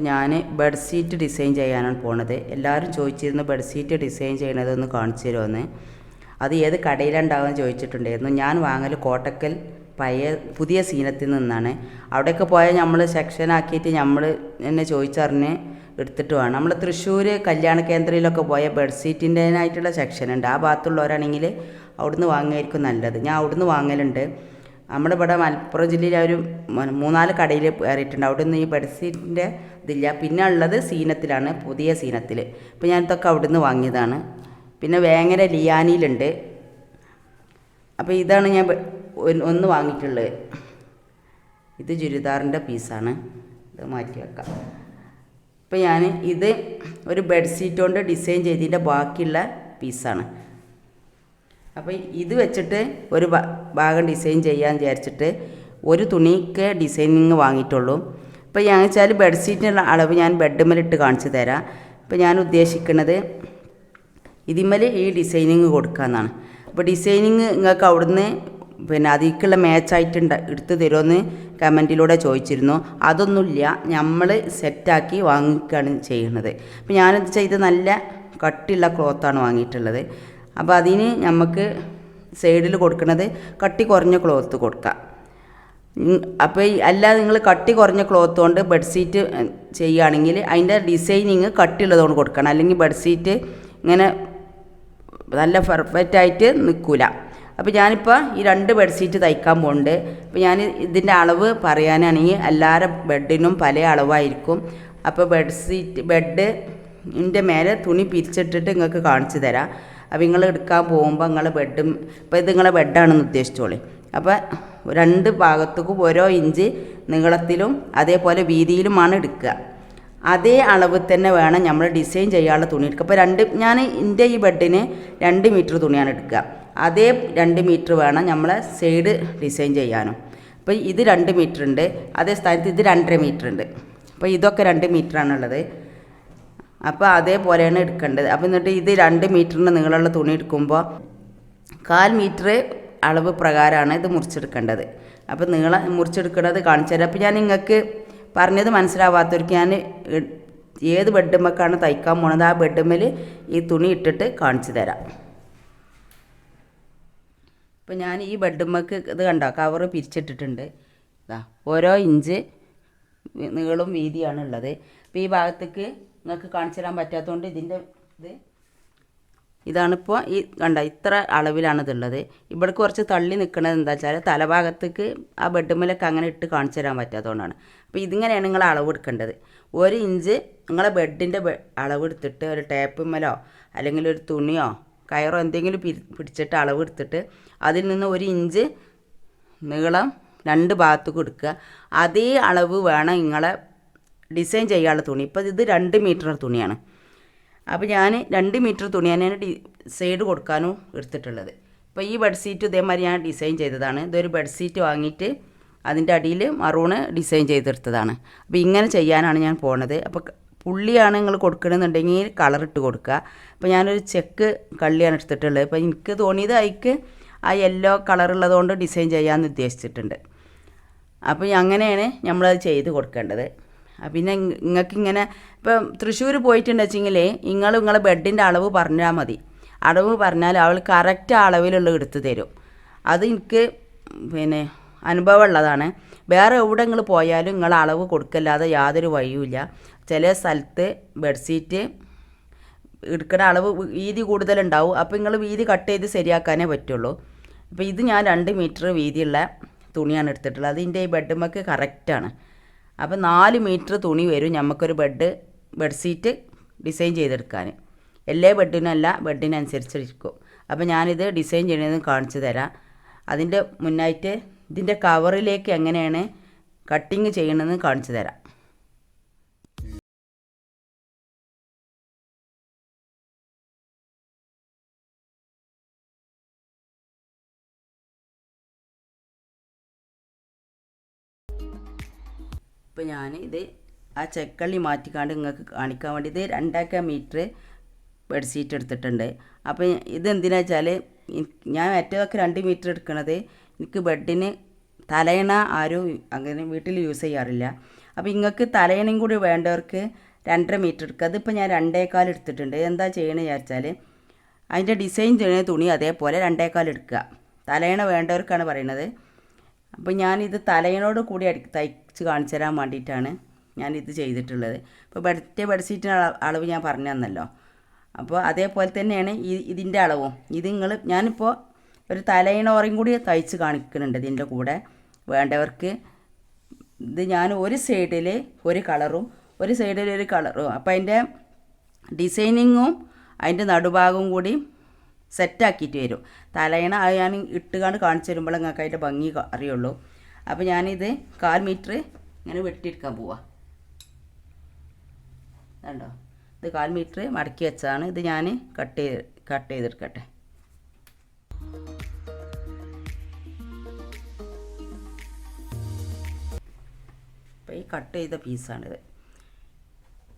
അപ്പോൾ ഞാൻ bed sheet design ചെയ്യാനാണ് പോണത്. എല്ലാവരും ചോദിച്ചിരുന്നു ബെഡ് ഷീറ്റ് ഡിസൈൻ ചെയ്യണതൊന്ന് കാണിച്ചു തരുമെന്ന് അത് ഏത് കടയിലുണ്ടാവുമെന്ന് ചോദിച്ചിട്ടുണ്ടായിരുന്നു. ഞാൻ വാങ്ങൽ കോട്ടക്കൽ പഴയ പുതിയ സീനത്തിൽ നിന്നാണ്. അവിടെയൊക്കെ പോയാൽ നമ്മൾ സെക്ഷനാക്കിയിട്ട് നമ്മൾ എന്നെ ചോദിച്ചറിഞ്ഞ് എടുത്തിട്ട് വേണം. നമ്മൾ തൃശ്ശൂർ കല്യാണ കേന്ദ്രയിലൊക്കെ പോയ ബെഡ്ഷീറ്റിന്റെതായിട്ടുള്ള സെക്ഷൻ ഉണ്ട്. ആ ഭാഗത്തുള്ളവരാണെങ്കിൽ അവിടുന്ന് വാങ്ങുമായിരിക്കും നല്ലത്. ഞാൻ അവിടുന്ന് വാങ്ങലുണ്ട്. നമ്മുടെ ഇവിടെ മലപ്പുറം ജില്ലയിൽ ഒരു മൂന്നാൽ കടയിൽ കയറിയിട്ടുണ്ട്. അവിടെ നിന്ന് ഈ ബെഡ്ഷീറ്റിന്റെ ഇതില്ല. പിന്നെ ഉള്ളത് സീനത്തിലാണ് പുതിയ സീനത്തിൽ. ഇപ്പം ഞാൻ ഇതൊക്കെ നിന്ന് വാങ്ങിയതാണ്. പിന്നെ വേങ്ങര ലിയാനിയിലുണ്ട്. അപ്പോൾ ഇതാണ് ഞാൻ ഒന്ന് വാങ്ങിയിട്ടുള്ളത്. ഇത് ചുരിദാറിന്റെ പീസാണ്. ഇത് മാറ്റി വെക്കാം. ഇപ്പം ഞാൻ ഇത് ഒരു ബെഡ്ഷീറ്റ് കൊണ്ട് ഡിസൈൻ ചെയ്തതിന്റെ ബാക്കിയുള്ള പീസാണ്. അപ്പോൾ ഇത് വെച്ചിട്ട് ഒരു ഭാഗം ഡിസൈൻ ചെയ്യാൻ വിചാരിച്ചിട്ട് ഒരു തുണിക്ക് ഡിസൈനിങ് വാങ്ങിയിട്ടുള്ളൂ. ഇപ്പോൾ ഞാൻ വെച്ചാൽ ബെഡ്ഷീറ്റിനുള്ള അളവ് ഞാൻ ബെഡ്മേലിട്ട് കാണിച്ചു തരാം. ഇപ്പോൾ ഞാൻ ഉദ്ദേശിക്കുന്നത് ഇതിമേൽ ഈ ഡിസൈനിങ് കൊടുക്കാമെന്നാണ് അപ്പോൾ ഡിസൈനിങ് നിങ്ങൾക്ക് അവിടുന്ന് പിന്നെ അതിലേക്കുള്ള മാച്ചായിട്ട് എടുത്തു തരുമെന്ന് കമന്റിലൂടെ ചോദിച്ചിരുന്നു. അതൊന്നുമില്ല. നമ്മൾ സെറ്റാക്കി വാങ്ങിക്കുകയാണ് ചെയ്യുന്നത് അപ്പോൾ ഞാനിത് ചെയ്ത് നല്ല കട്ടിയുള്ള ക്ലോത്താണ് വാങ്ങിയിട്ടുള്ളത്. അപ്പോൾ അതിന് നമുക്ക് സൈഡിൽ കൊടുക്കുന്നത് കട്ടി കുറഞ്ഞ ക്ലോത്ത് കൊടുക്കുക അപ്പോൾ അല്ല നിങ്ങൾ കട്ടി കുറഞ്ഞ ക്ലോത്ത് കൊണ്ട് ബെഡ്ഷീറ്റ് ചെയ്യുകയാണെങ്കിൽ അതിന്റെ ഡിസൈനിങ് കട്ടിയുള്ളതുകൊണ്ട് കൊടുക്കണം. അല്ലെങ്കിൽ ബെഡ്ഷീറ്റ് ഇങ്ങനെ നല്ല പെർഫെക്റ്റ് ആയിട്ട് നിൽക്കില്ല അപ്പോൾ ഞാനിപ്പോൾ ഈ രണ്ട് ബെഡ്ഷീറ്റ് തയ്ക്കാൻ പോകുന്നുണ്ട് അപ്പോൾ ഞാൻ ഇതിന്റെ അളവ് പറയാനാണെങ്കിൽ എല്ലാവരുടെ ബെഡിനും പല അളവായിരിക്കും. അപ്പോൾ ബെഡ്ഷീറ്റ് ബെഡ് ഇതിന്റെ മേലെ തുണി പിരിച്ചിട്ടിട്ട് നിങ്ങൾക്ക് കാണിച്ചു തരാം. അപ്പോൾ നിങ്ങൾ എടുക്കാൻ പോകുമ്പോൾ നിങ്ങൾ ബെഡും ഇപ്പോൾ ഇത് നിങ്ങളെ ബെഡാണെന്ന് ഉദ്ദേശിച്ചോളി. അപ്പോൾ രണ്ട് ഭാഗത്തേക്കും ഓരോ ഇഞ്ച് നീളത്തിലും അതേപോലെ വീതിയിലുമാണ് എടുക്കുക. അതേ അളവ് തന്നെ വേണം നമ്മൾ ഡിസൈൻ ചെയ്യാനുള്ള തുണി എടുക്കുക. അപ്പോൾ രണ്ട് ഞാൻ എന്റെ ഈ ബെഡിന് രണ്ട് മീറ്റർ തുണിയാണ് എടുക്കുക. അതേ രണ്ട് മീറ്റർ വേണം നമ്മൾ സൈഡ് ഡിസൈൻ ചെയ്യാനും. അപ്പോൾ ഇത് രണ്ട് മീറ്റർ ഉണ്ട് അതേ സ്ഥാനത്ത് ഇത് രണ്ടര മീറ്റർ ഉണ്ട്. അപ്പോൾ ഇതൊക്കെ രണ്ട് മീറ്ററാണുള്ളത് അപ്പോൾ അതേപോലെയാണ് എടുക്കേണ്ടത്. അപ്പോൾ എന്നിട്ട് ഇത് രണ്ട് മീറ്ററിന് നീളമുള്ള തുണി എടുക്കുമ്പോൾ കാൽ മീറ്റർ അളവ് പ്രകാരമാണ് ഇത് മുറിച്ചെടുക്കേണ്ടത്. അപ്പോൾ നീളം മുറിച്ചെടുക്കുന്നത് കാണിച്ചു തരാം. അപ്പോൾ ഞാൻ നിങ്ങൾക്ക് പറഞ്ഞത് മനസ്സിലാവാത്തവർക്ക് ഞാൻ ഏത് ബെഡ്മക്കാണ് തയ്ക്കാൻ പോണത് ആ ബെഡ്മിൽ ഈ തുണി ഇട്ടിട്ട് കാണിച്ചു തരാം. അപ്പോൾ ഞാൻ ഈ ബെഡ്മക്ക് ഇത് കണ്ടോ? കവർ പിരിച്ചിട്ടിട്ടുണ്ട്. ഇതാ ഓരോ ഇഞ്ച് നീളും വീതിയാണ് ഉള്ളത്. അപ്പോൾ ഈ ഭാഗത്തേക്ക് നിങ്ങൾക്ക് കാണിച്ചു തരാൻ പറ്റാത്തതുകൊണ്ട് ഇതിന്റെ ഇത്. ഇതാണിപ്പോൾ ഈ കണ്ട ഇത്ര അളവിലാണ് ഇതുള്ളത്. ഇവിടെ കുറച്ച് തള്ളി നിൽക്കുന്നത് എന്താ വെച്ചാൽ തലഭാഗത്തേക്ക് ആ ബെഡുമ്മലൊക്കെ അങ്ങനെ ഇട്ട് കാണിച്ചു തരാൻ പറ്റാത്തതുകൊണ്ടാണ്. അപ്പോൾ ഇതിങ്ങനെയാണ് നിങ്ങൾ അളവ് എടുക്കേണ്ടത്. ഒരു ഇഞ്ച് നിങ്ങളെ ബെഡിന്റെ അളവ് എടുത്തിട്ട് ഒരു ടേപ്പുമ്മലോ അല്ലെങ്കിൽ ഒരു തുണിയോ കയറോ എന്തെങ്കിലും പിടിച്ചിട്ട് അളവ് എടുത്തിട്ട് അതിൽ നിന്ന് ഒരു ഇഞ്ച് നീളം രണ്ട് ഭാഗത്ത് കൊടുക്കുക അതേ അളവ് വേണം നിങ്ങളെ ഡിസൈൻ ചെയ്യാനുള്ള തുണി. ഇപ്പോൾ ഇത് രണ്ട് മീറ്റർ തുണിയാണ്. അപ്പോൾ ഞാൻ രണ്ട് മീറ്റർ തുണിയാണ് ഞാൻ ഡി സൈഡ് കൊടുക്കാനും എടുത്തിട്ടുള്ളത്. ഇപ്പോൾ ഈ ബെഡ്ഷീറ്റ് ഇതേമാതിരി ഞാൻ ഡിസൈൻ ചെയ്തതാണ്. ഇതൊരു ബെഡ്ഷീറ്റ് വാങ്ങിയിട്ട് അതിന്റെ അടിയിൽ മറൂണ് ഡിസൈൻ ചെയ്തെടുത്തതാണ്. അപ്പോൾ ഇങ്ങനെ ചെയ്യാനാണ് ഞാൻ പോണത്. അപ്പോൾ പുള്ളിയാണ് നിങ്ങൾ കൊടുക്കണമെന്നുണ്ടെങ്കിൽ കളർ ഇട്ട് കൊടുക്കുക. അപ്പോൾ ഞാനൊരു ചെക്ക് കള്ളിയാണ് എടുത്തിട്ടുള്ളത്. അപ്പോൾ എനിക്ക് തോന്നിയത് അതിക്ക് ആ യെല്ലോ കളറുള്ളതുകൊണ്ട് ഡിസൈൻ ചെയ്യാമെന്ന് ഉദ്ദേശിച്ചിട്ടുണ്ട്. അപ്പോൾ അങ്ങനെയാണ് നമ്മളത് ചെയ്ത് കൊടുക്കേണ്ടത്. പിന്നെ നിങ്ങൾക്ക് ഇങ്ങനെ ഇപ്പം തൃശ്ശൂർ പോയിട്ടുണ്ട് വെച്ചെങ്കിൽ നിങ്ങൾ നിങ്ങളെ ബെഡിന്റെ അളവ് പറഞ്ഞാൽ മതി. അളവ് പറഞ്ഞാൽ അവൾ കറക്റ്റ് അളവിലുള്ള എടുത്ത് തരും. അത് എനിക്ക് പിന്നെ അനുഭവമുള്ളതാണ്. വേറെ എവിടെ നിങ്ങൾ പോയാലും നിങ്ങൾ അളവ് കൊടുക്കല്ലാതെ യാതൊരു വഴിയുമില്ല. ചില സ്ഥലത്ത് ബെഡ്ഷീറ്റ് എടുക്കുന്ന അളവ് വീതി കൂടുതലുണ്ടാവും. അപ്പോൾ നിങ്ങൾ വീതി കട്ട് ചെയ്ത് ശരിയാക്കാനേ പറ്റുള്ളൂ. അപ്പോൾ ഇത് ഞാൻ രണ്ട് മീറ്റർ വീതിയുള്ള തുണിയാണ് എടുത്തിട്ടുള്ളത്. അതിന്റെ ഈ ബെഡ്മൊക്കെ കറക്റ്റാണ് അപ്പോൾ നാല് മീറ്റർ തുണി വരും നമുക്കൊരു ബെഡ് ബെഡ്ഷീറ്റ് ഡിസൈൻ ചെയ്തെടുക്കാൻ. എല്ലാ ബെഡിനല്ല ബെഡിനനുസരിച്ചിരിക്കും. അപ്പോൾ ഞാനിത് ഡിസൈൻ ചെയ്യണതെന്ന് കാണിച്ചു തരാം. അതിന്റെ മുന്നായിട്ട് ഇതിന്റെ കവറിലേക്ക് എങ്ങനെയാണ് കട്ടിങ് ചെയ്യണമെന്ന് കാണിച്ചു തരാം. ഇപ്പം ഞാൻ ഇത് ആ ചെക്കള്ളി മാറ്റിക്കാണ്ട് നിങ്ങൾക്ക് കാണിക്കാൻ വേണ്ടി ഇത് രണ്ടാക്ക മീറ്റർ ബെഡ്ഷീറ്റ് എടുത്തിട്ടുണ്ട്. അപ്പോൾ ഇത് എന്തിനാ വെച്ചാൽ ഞാൻ ഏറ്റവും രണ്ട് മീറ്റർ എടുക്കണത് എനിക്ക് ബെഡിന് തലയണ ആരും അങ്ങനെ വീട്ടിൽ യൂസ് ചെയ്യാറില്ല. അപ്പോൾ നിങ്ങൾക്ക് തലയണയും കൂടി വേണ്ടവർക്ക് രണ്ടര മീറ്റർ എടുക്കുക അതിപ്പോൾ ഞാൻ രണ്ടേകാൽ എടുത്തിട്ടുണ്ട്. എന്താ ചെയ്യണമെന്ന് വിചാരിച്ചാൽ അതിന്റെ ഡിസൈൻ ചെയ്യുന്ന തുണി അതേപോലെ രണ്ടേകാൽ എടുക്കുക. തലയണ വേണ്ടവർക്കാണ് പറയുന്നത്. അപ്പോൾ ഞാനിത് തലയിനോട് കൂടി അടി തയ്ച്ച് കാണിച്ചു തരാൻ വേണ്ടിയിട്ടാണ് ഞാനിത് ചെയ്തിട്ടുള്ളത്. ഇപ്പോൾ ബെഡ്റ്റ് ബെഡ്ഷീറ്റിന് അള- അളവ് ഞാൻ പറഞ്ഞു തന്നല്ലോ. അപ്പോൾ അതേപോലെ തന്നെയാണ് ഈ ഇതിന്റെ അളവും. ഇത് നിങ്ങൾ ഞാനിപ്പോൾ ഒരു തലയിണോറയും കൂടി തയ്ച്ച് കാണിക്കുന്നുണ്ട് ഇതിന്റെ കൂടെ. വേണ്ടവർക്ക് ഇത് ഞാൻ ഒരു സൈഡിൽ ഒരു കളറും ഒരു സൈഡിൽ ഒരു കളറും അപ്പോൾ അതിന്റെ ഡിസൈനിങ്ങും അതിന്റെ നടുഭാഗവും കൂടി സെറ്റാക്കിയിട്ട് വരും. തലയണ അത് ഞാൻ ഇട്ടുകാണ്ട് കാണിച്ചു തരുമ്പോൾ നിങ്ങൾക്ക് അതിന്റെ ഭംഗി അറിയുള്ളൂ. അപ്പോൾ ഞാനിത് കാൽ മീറ്റർ ഇങ്ങനെ വെട്ടിയെടുക്കാൻ പോവാ. കണ്ടോ? ഇത് കാൽ മീറ്റർ മടക്കി വെച്ചാണ് ഇത് ഞാൻ കട്ട് ചെയ്ത് കട്ട് ചെയ്തെടുക്കട്ടെ. അപ്പോൾ ഈ കട്ട് ചെയ്ത പീസാണിത്.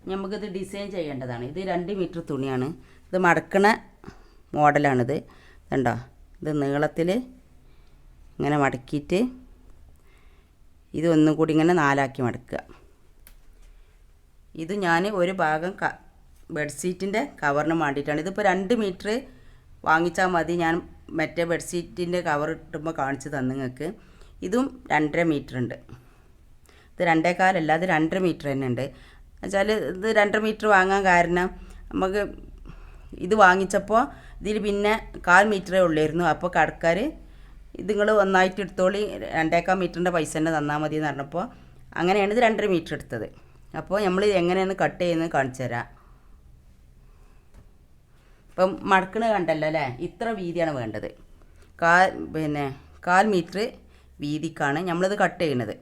നമുക്കിത് ഡിസൈൻ ചെയ്യേണ്ടതാണ്. ഇത് രണ്ട് മീറ്റർ തുണിയാണ്. ഇത് മടക്കണ മോഡലാണിത്. കണ്ടോ? ഇത് നീളത്തിൽ ഇങ്ങനെ മടക്കിയിട്ട് ഇത് ഒന്നും കൂടി ഇങ്ങനെ നാലാക്കി മടക്കുക. ഇത് ഞാൻ ഒരു ഭാഗം ക ബെഡ്ഷീറ്റിന്റെ കവറിന് വേണ്ടിയിട്ടാണ് ഇതിപ്പോൾ രണ്ട് മീറ്റർ വാങ്ങിച്ചാൽ മതി. ഞാൻ മറ്റേ ബെഡ്ഷീറ്റിന്റെ കവർ ഇട്ടുമ്പോൾ കാണിച്ച് തന്നു നിങ്ങൾക്ക്. ഇതും രണ്ടര മീറ്റർ ഉണ്ട് ഇത് രണ്ടേകാലല്ല അത് രണ്ടര മീറ്റർ തന്നെ ഉണ്ട്. എന്നുവെച്ചാൽ ഇത് രണ്ടര മീറ്റർ വാങ്ങാൻ കാരണം നമുക്ക് ഇത് വാങ്ങിച്ചപ്പോൾ ഇതിൽ പിന്നെ കാൽ മീറ്ററേ ഉള്ളായിരുന്നു. അപ്പോൾ കടക്കാർ ഇത് നിങ്ങൾ ഒന്നായിട്ട് എടുത്തോളി രണ്ടേക്കാൽ മീറ്ററിന്റെ പൈസ തന്നെ തന്നാൽ മതി എന്ന് പറഞ്ഞപ്പോൾ അങ്ങനെയാണ് ഇത് രണ്ടര മീറ്റർ എടുത്തത്. അപ്പോൾ നമ്മൾ ഇത് എങ്ങനെയാണ് കട്ട് ചെയ്യുന്നത് കാണിച്ചു തരാം. ഇപ്പം മടക്കണ കണ്ടല്ലോ അല്ലേ? ഇത്ര വീതിയാണ് വേണ്ടത്. കാൽ പിന്നെ കാൽ മീറ്റർ വീതിക്കാണ് നമ്മളിത് കട്ട് ചെയ്യണത്.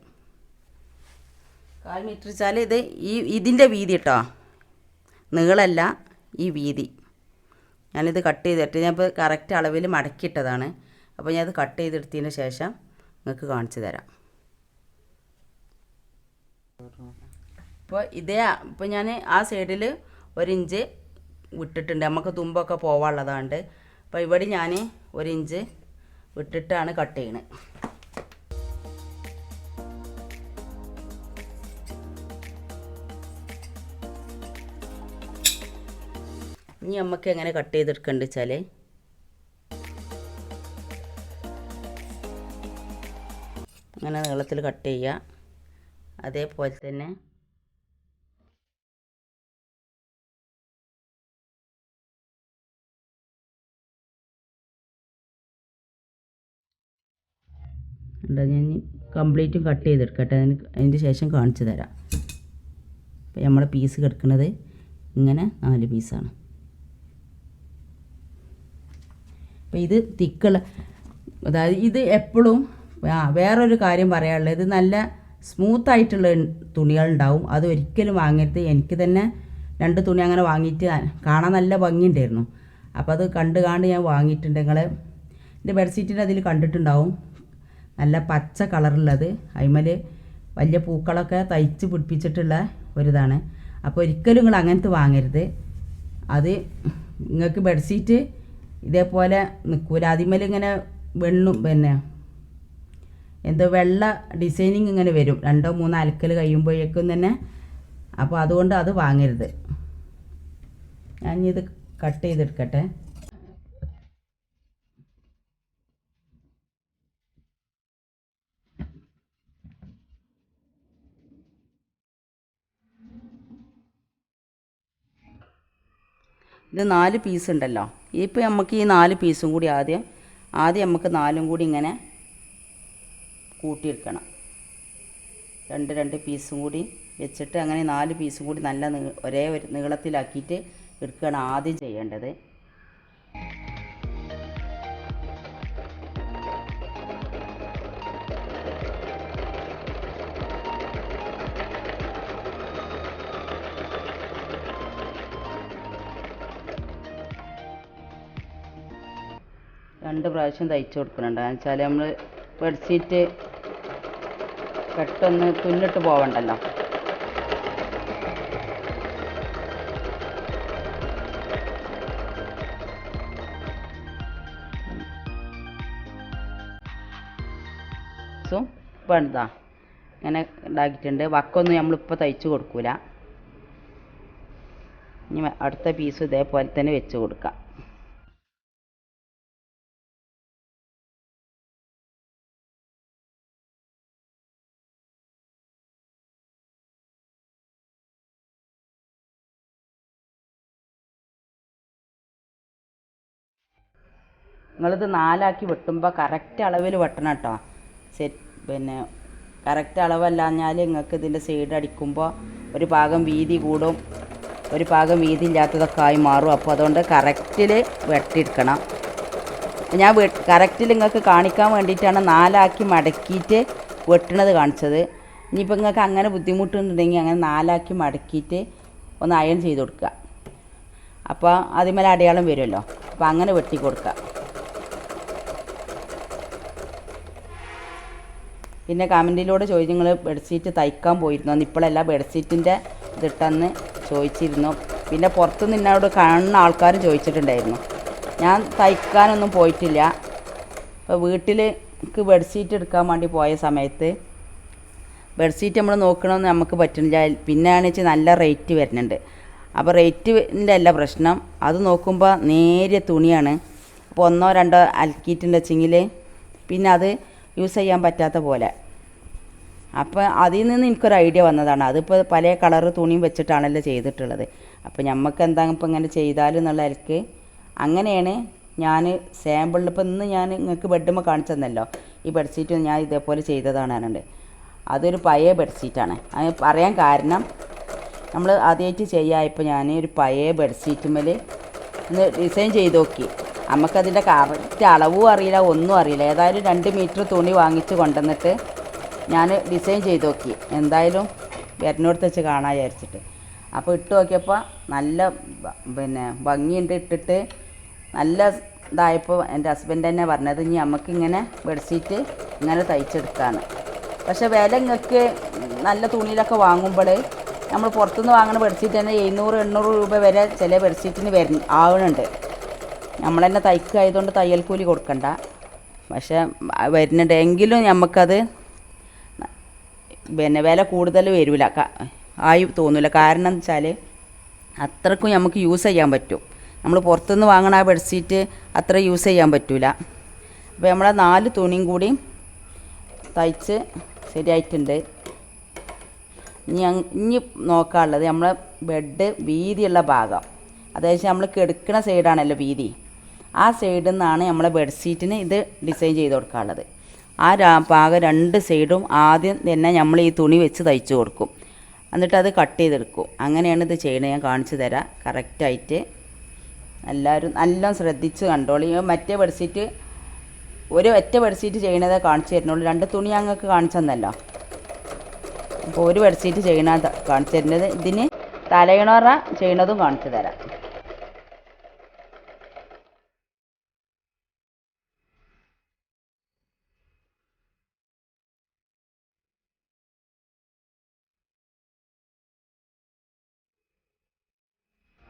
കാൽ മീറ്റർ വെച്ചാൽ ഇത് ഈ ഇതിന്റെ വീതി കേട്ടോ നീളല്ല ഈ വീതി. ഞാനിത് കട്ട് ചെയ്തിട്ട് ഞാൻ ഇപ്പോൾ കറക്റ്റ് അളവിൽ മടക്കിയിട്ടതാണ്. അപ്പോൾ ഞാനത് കട്ട് ചെയ്തെടുത്തതിന് ശേഷം നിങ്ങൾക്ക് കാണിച്ചു തരാം. ഇപ്പോൾ ഇതേ ഇപ്പോൾ ഞാൻ ആ സൈഡിൽ ഒരിഞ്ച് വിട്ടിട്ടുണ്ട്. നമുക്ക് തുമ്പൊക്കെ പോവാനുള്ളതാണ്ട്. അപ്പോൾ ഇവിടെ ഞാൻ ഒരിഞ്ച് വിട്ടിട്ടാണ് കട്ട് ചെയ്യണത് ഇനി നമുക്ക് എങ്ങനെ കട്ട് ചെയ്തെടുക്കേണ്ടത് വെച്ചാൽ അങ്ങനെ നീളത്തിൽ കട്ട് ചെയ്യുക അതേപോലെ തന്നെ ഉണ്ട് ഞാൻ കംപ്ലീറ്റും കട്ട് ചെയ്തെടുക്കട്ടെ. അതിന് അതിന് ശേഷം കാണിച്ചു തരാം. അപ്പോൾ നമ്മളെ പീസ് കിടക്കുന്നത് ഇങ്ങനെ നാല് പീസാണ് അപ്പോൾ ഇത് തിക്കുള്ള അതായത് ഇത് എപ്പോഴും ആ വേറൊരു കാര്യം പറയാനുള്ളത് ഇത് നല്ല സ്മൂത്തായിട്ടുള്ള തുണികളുണ്ടാവും അത് ഒരിക്കലും വാങ്ങരുത്. എനിക്ക് തന്നെ രണ്ട് തുണി അങ്ങനെ വാങ്ങിയിട്ട് കാണാൻ നല്ല ഭംഗിയുണ്ടായിരുന്നു. അപ്പോൾ അത് കണ്ട് കാണ്ട് ഞാൻ വാങ്ങിയിട്ടുണ്ട്. നിങ്ങൾ എന്റെ ബെഡ്ഷീറ്റിന്റെ അതിൽ കണ്ടിട്ടുണ്ടാവും. നല്ല പച്ച കളറുള്ളത്. അതിമേൽ വലിയ പൂക്കളൊക്കെ തയ്ച്ച് പിടിപ്പിച്ചിട്ടുള്ള ഒരിതാണ്. അപ്പോൾ ഒരിക്കലും നിങ്ങൾ അങ്ങനത്തെ വാങ്ങരുത്. അത് നിങ്ങൾക്ക് ബെഡ്ഷീറ്റ് ഇതേപോലെ നിൽക്കൂല അതിമേൽ ഇങ്ങനെ വെണ്ണും പിന്നെ എന്തോ വെള്ള ഡിസൈനിങ് ഇങ്ങനെ വരും. രണ്ടോ മൂന്നോ അലക്കൽ കഴിയുമ്പോഴേക്കും തന്നെ അപ്പോൾ അതുകൊണ്ട് അത് വാങ്ങരുത്. ഞാനിത് കട്ട് ചെയ്തെടുക്കട്ടെ. ഇത് നാല് പീസ് ഉണ്ടല്ലോ. ഇപ്പോൾ നമുക്ക് ഈ നാല് പീസും കൂടി ആദ്യം ആദ്യം നമുക്ക് നാലും കൂടി ഇങ്ങനെ കൂട്ടിയെടുക്കണം. രണ്ട് രണ്ട് പീസും കൂടി വെച്ചിട്ട് അങ്ങനെ നാല് പീസും കൂടി നല്ല ഒരേ ഒരു നീളത്തിലാക്കിയിട്ട് എടുക്കുകയാണ് ആദ്യം ചെയ്യേണ്ടത്. രണ്ട് പ്രാവശ്യം തയ്ച്ചു കൊടുക്കുന്നുണ്ട്. എന്നുവെച്ചാൽ നമ്മൾ ബെഡ്ഷീറ്റ് പെട്ടെന്ന് തുന്നിട്ട് പോവണ്ടല്ലോ. സോ ഇപ്പം എന്താ ഇങ്ങനെ ഉണ്ടാക്കിയിട്ടുണ്ട് വക്കൊന്നും നമ്മളിപ്പോൾ തയ്ച്ചു കൊടുക്കൂല. ഇനി അടുത്ത പീസ് ഇതേപോലെ തന്നെ വെച്ച് കൊടുക്കാം. നിങ്ങളിത് നാലാക്കി വെട്ടുമ്പോൾ കറക്റ്റ് അളവിൽ വെട്ടണം കേട്ടോ. സെറ്റ് പിന്നെ കറക്റ്റ് അളവല്ലാഞ്ഞാൽ നിങ്ങൾക്ക് ഇതിന്റെ സൈഡ് അടിക്കുമ്പോൾ ഒരു ഭാഗം വീതി കൂടും ഒരു ഭാഗം വീതി ഇല്ലാത്തതൊക്കെ ആയി മാറും. അപ്പോൾ അതുകൊണ്ട് കറക്റ്റിൽ വെട്ടിയെടുക്കണം. ഞാൻ കറക്റ്റിൽ നിങ്ങൾക്ക് കാണിക്കാൻ വേണ്ടിയിട്ടാണ് നാലാക്കി മടക്കിയിട്ട് വെട്ടണത് കാണിച്ചത്. ഇനിയിപ്പോൾ നിങ്ങൾക്ക് അങ്ങനെ ബുദ്ധിമുട്ടുണ്ടെങ്കിൽ അങ്ങനെ നാലാക്കി മടക്കിയിട്ട് ഒന്ന് അയൺ ചെയ്ത് കൊടുക്കുക. അപ്പോൾ അതിന്മേലെ അടയാളം വരുമല്ലോ. അപ്പോൾ അങ്ങനെ വെട്ടി കൊടുക്കുക പിന്നെ കമന്റിലൂടെ ചോദിച്ചു നിങ്ങൾ ബെഡ്ഷീറ്റ് തയ്ക്കാൻ പോയിരുന്നു. അന്ന് ഇപ്പോഴല്ല ബെഡ്ഷീറ്റിന്റെ ഇതിട്ടെന്ന് ചോദിച്ചിരുന്നു. പിന്നെ പുറത്തു നിന്നോട് കാണുന്ന ആൾക്കാരും ചോദിച്ചിട്ടുണ്ടായിരുന്നു. ഞാൻ തയ്ക്കാനൊന്നും പോയിട്ടില്ല. അപ്പോൾ വീട്ടിലേക്ക് ബെഡ്ഷീറ്റ് എടുക്കാൻ വേണ്ടി പോയ സമയത്ത് ബെഡ്ഷീറ്റ് നമ്മൾ നോക്കണമെന്ന് നമുക്ക് പറ്റുന്നില്ല. പിന്നെയാണ് വെച്ചാൽ നല്ല റേറ്റ് വരുന്നുണ്ട്. അപ്പോൾ റേറ്റിന്റെ അല്ല പ്രശ്നം. അത് നോക്കുമ്പോൾ നേരിയ തുണിയാണ്. അപ്പോൾ ഒന്നോ രണ്ടോ അലക്കിയിട്ടുണ്ട് വെച്ചെങ്കിൽ പിന്നെ അത് യൂസ് ചെയ്യാൻ പറ്റാത്ത പോലെ. അപ്പോൾ അതിൽ നിന്ന് എനിക്കൊരു ഐഡിയ വന്നതാണ്. അതിപ്പോൾ പല കളർ തുണിയും വെച്ചിട്ടാണല്ലോ ചെയ്തിട്ടുള്ളത്. അപ്പോൾ നമുക്ക് എന്താ ഇപ്പം ഇങ്ങനെ ചെയ്താലും എന്നുള്ള അങ്ങനെയാണ് ഞാൻ സാമ്പിളിൽ ഇപ്പോൾ ഇന്ന് ഞാൻ നിങ്ങൾക്ക് ബെഡ്മ കാണിച്ചു തന്നല്ലോ ഈ ബെഡ്ഷീറ്റ് ഞാൻ ഇതേപോലെ ചെയ്തതാണ് അതിനുണ്ട് അതൊരു പഴയ ബെഡ്ഷീറ്റാണ് അത് പറയാൻ കാരണം നമ്മൾ ആദ്യമായിട്ട് ചെയ്യായപ്പോൾ ഞാൻ ഒരു പഴയ ബെഡ്ഷീറ്റുമ്മൽ ഒന്ന് ഡിസൈൻ ചെയ്ത് നോക്കി. നമുക്കതിന്റെ കറക്റ്റ് അളവും അറിയില്ല ഒന്നും അറിയില്ല. ഏതായാലും രണ്ട് മീറ്റർ തുണി വാങ്ങിച്ച് കൊണ്ടുവന്നിട്ട് ഞാൻ ഡിസൈൻ ചെയ്ത് നോക്കി. എന്തായാലും വരുന്നിടത്ത് വെച്ച് കാണാൻ വിചാരിച്ചിട്ട്. അപ്പോൾ ഇട്ട് നോക്കിയപ്പോൾ നല്ല പിന്നെ ഭംഗിയുണ്ട് ഇട്ടിട്ട്. നല്ല ഇതായപ്പോൾ എന്റെ ഹസ്ബൻഡ് തന്നെ പറഞ്ഞത് ഇനി നമുക്കിങ്ങനെ ബെഡ്ഷീറ്റ് ഇങ്ങനെ തയ്ച്ചെടുക്കാണ് പക്ഷേ വില നിങ്ങൾക്ക് നല്ല തുണിയിലൊക്കെ വാങ്ങുമ്പോൾ നമ്മൾ പുറത്തുനിന്ന് വാങ്ങുന്ന ബെഡ്ഷീറ്റ് തന്നെ എഴുന്നൂറ് എണ്ണൂറ് രൂപ വരെ ചില ബെഡ്ഷീറ്റിന് വര ആവണുണ്ട്. നമ്മൾ തന്നെ തയ്ക്കായതുകൊണ്ട് തയ്യൽ കൂലി കൊടുക്കണ്ട. പക്ഷേ വരുന്നുണ്ട്. എങ്കിലും നമുക്കത് പിന്നെ വില കൂടുതൽ വരില്ല ആയി തോന്നില്ല കാരണം എന്ന് വെച്ചാൽ അത്രക്കും നമുക്ക് യൂസ് ചെയ്യാൻ പറ്റും. നമ്മൾ പുറത്തുനിന്ന് വാങ്ങണ ആ ബെഡ്ഷീറ്റ് അത്ര യൂസ് ചെയ്യാൻ പറ്റില്ല അപ്പോൾ നമ്മളെ നാല് തുണിയും കൂടി തയ്ച്ച് ശരിയായിട്ടുണ്ട്. ഇനി ഇനി നോക്കാനുള്ളത് നമ്മളെ ബെഡ് വീതിയുള്ള ഭാഗം. അതായത് നമ്മൾ കിടക്കുന്ന സൈഡാണല്ലോ വീതി. ആ സൈഡിൽ നിന്നാണ് നമ്മളെ ബെഡ്ഷീറ്റിന് ഇത് ഡിസൈൻ ചെയ്ത് കൊടുക്കാനുള്ളത്. ആ ഭാഗം രണ്ട് സൈഡും ആദ്യം തന്നെ നമ്മൾ ഈ തുണി വെച്ച് തയ്ച്ചു കൊടുക്കും. എന്നിട്ട് അത് കട്ട് ചെയ്തെടുക്കും. അങ്ങനെയാണ് ഇത് ചെയ്യണത് ഞാൻ കാണിച്ചു തരാം. കറക്റ്റായിട്ട് എല്ലാവരും നല്ല ശ്രദ്ധിച്ച് കണ്ടോളൂ. മറ്റേ ബെഡ്ഷീറ്റ് ഒരു ഒറ്റ ബെഡ്ഷീറ്റ് ചെയ്യണതേ കാണിച്ചു തരുന്നുള്ളൂ. രണ്ട് തുണി ഞങ്ങൾക്ക് കാണിച്ചു തന്നല്ലോ. അപ്പോൾ ഒരു ബെഡ്ഷീറ്റ് ചെയ്യണ കാണിച്ചു തരുന്നത്. ഇതിന് തലയിണറ ചെയ്യണതും കാണിച്ചു തരാം.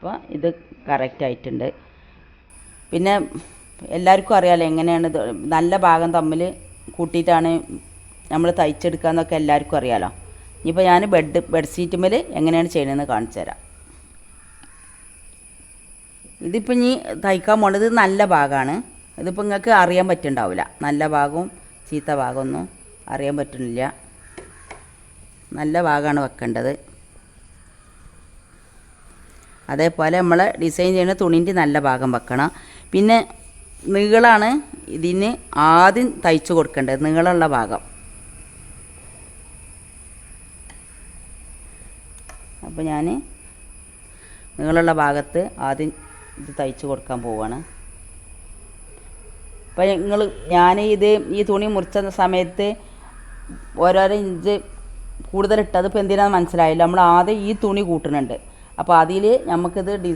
അപ്പോൾ ഇത് കറക്റ്റ് ആയിട്ടുണ്ട്. പിന്നെ എല്ലാവർക്കും അറിയാലോ എങ്ങനെയാണ് നല്ല ഭാഗം തമ്മിൽ കൂട്ടിയിട്ടാണ് നമ്മൾ തയ്ച്ചെടുക്കുക എന്നൊക്കെ എല്ലാവർക്കും അറിയാലോ. ഇനിയിപ്പോൾ ഞാൻ ബെഡ് ബെഡ്ഷീറ്റുമ്മൽ എങ്ങനെയാണ് ചെയ്യണമെന്ന് കാണിച്ചു തരാം. ഇതിപ്പോൾ ഇനി തയ്ക്കാൻ പോണത് നല്ല ഭാഗമാണ്. ഇതിപ്പോൾ നിങ്ങൾക്ക് അറിയാൻ പറ്റുന്നുണ്ടാവില്ല. നല്ല ഭാഗവും ചീത്ത ഭാഗമൊന്നും അറിയാൻ പറ്റുന്നില്ല. നല്ല ഭാഗമാണ് വെക്കേണ്ടത്. അതേപോലെ നമ്മൾ ഡിസൈൻ ചെയ്യുന്ന തുണിന്റെ നല്ല ഭാഗം വെക്കണം. പിന്നെ നീളാണ് ഇതിന് ആദ്യം തയ്ച്ചു കൊടുക്കേണ്ടത് നീളമുള്ള ഭാഗം. അപ്പോൾ ഞാൻ നീളമുള്ള ഭാഗത്ത് ആദ്യം ഇത് തയ്ച്ചു കൊടുക്കാൻ പോവാണ്. അപ്പോൾ നിങ്ങൾ ഞാൻ ഇത് ഈ തുണി മുറിച്ച സമയത്ത് ഓരോരോ ഇഞ്ച് കൂടുതലിട്ട് അതിപ്പോൾ എന്തിനാണെന്ന് മനസ്സിലായില്ല. നമ്മൾ ആദ്യം ഈ തുണി കൂട്ടുന്നുണ്ട് അപ്പോൾ അതിൽ നമുക്കിത് ഡി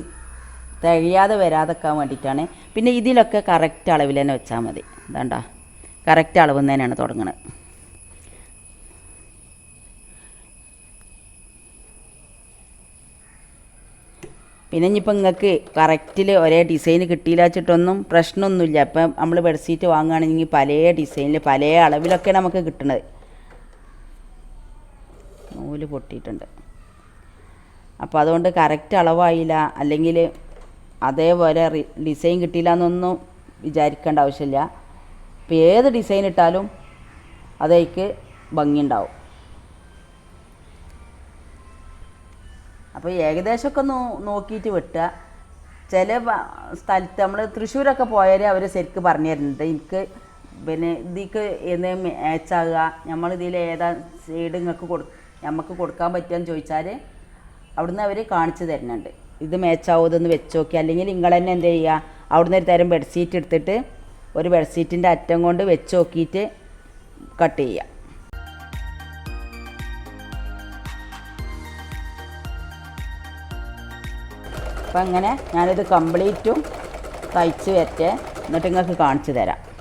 തികയാതെ വരാതെക്കാൻ വേണ്ടിയിട്ടാണ് പിന്നെ ഇതിലൊക്കെ കറക്റ്റ് അളവിൽ തന്നെ വെച്ചാൽ മതി. ഇതാണ്ട. കറക്റ്റ് അളവ് തന്നെയാണ് തുടങ്ങുന്നത് പിന്നെ ഇനിയിപ്പോൾ നിങ്ങൾക്ക് കറക്റ്റിൽ ഒരേ ഡിസൈൻ കിട്ടിയില്ല വെച്ചിട്ടൊന്നും പ്രശ്നമൊന്നുമില്ല. ഇപ്പം നമ്മൾ ബെഡ്ഷീറ്റ് വാങ്ങുകയാണെങ്കിൽ പല ഡിസൈനിൽ പല അളവിലൊക്കെ നമുക്ക് കിട്ടുന്നത് നൂൽ പൊട്ടിയിട്ടുണ്ട്. അപ്പോൾ അതുകൊണ്ട് കറക്റ്റ് അളവായില്ല. അല്ലെങ്കിൽ അതേപോലെ ഡിസൈൻ കിട്ടിയില്ല എന്നൊന്നും വിചാരിക്കേണ്ട ആവശ്യമില്ല. ഇപ്പോൾ ഏത് ഡിസൈൻ ഇട്ടാലും അതേക്ക് ഭംഗിയുണ്ടാവും. അപ്പോൾ ഏകദേശമൊക്കെ നോ നോക്കിയിട്ട് വെട്ടുക. ചില സ്ഥലത്ത് നമ്മൾ തൃശ്ശൂരൊക്കെ പോയാൽ അവർ ശരിക്ക് പറഞ്ഞു തരുന്നുണ്ട്. എനിക്ക് പിന്നെ ഇതിക്ക് എന്ന് മാച്ചാകുക നമ്മളിതിൽ ഏതാ സൈഡ് നിങ്ങൾക്ക് കൊടു നമുക്ക് കൊടുക്കാൻ പറ്റുമെന്ന് ചോദിച്ചാൽ അവിടുന്ന് അവർ കാണിച്ചു തരുന്നുണ്ട്. ഇത് മാച്ചാവും വെച്ച് നോക്കി. അല്ലെങ്കിൽ നിങ്ങൾ തന്നെ എന്ത് ചെയ്യുക? അവിടുന്ന് ഒരു തരം ബെഡ്ഷീറ്റ് എടുത്തിട്ട് ഒരു ബെഡ്ഷീറ്റിന്റെ അറ്റം കൊണ്ട് വെച്ച് നോക്കിയിട്ട് കട്ട് ചെയ്യുക. അപ്പം അങ്ങനെ ഞാനിത് കംപ്ലീറ്റും തയ്ച്ച് വരട്ടെ. എന്നിട്ട് നിങ്ങൾക്ക് കാണിച്ചു തരാം.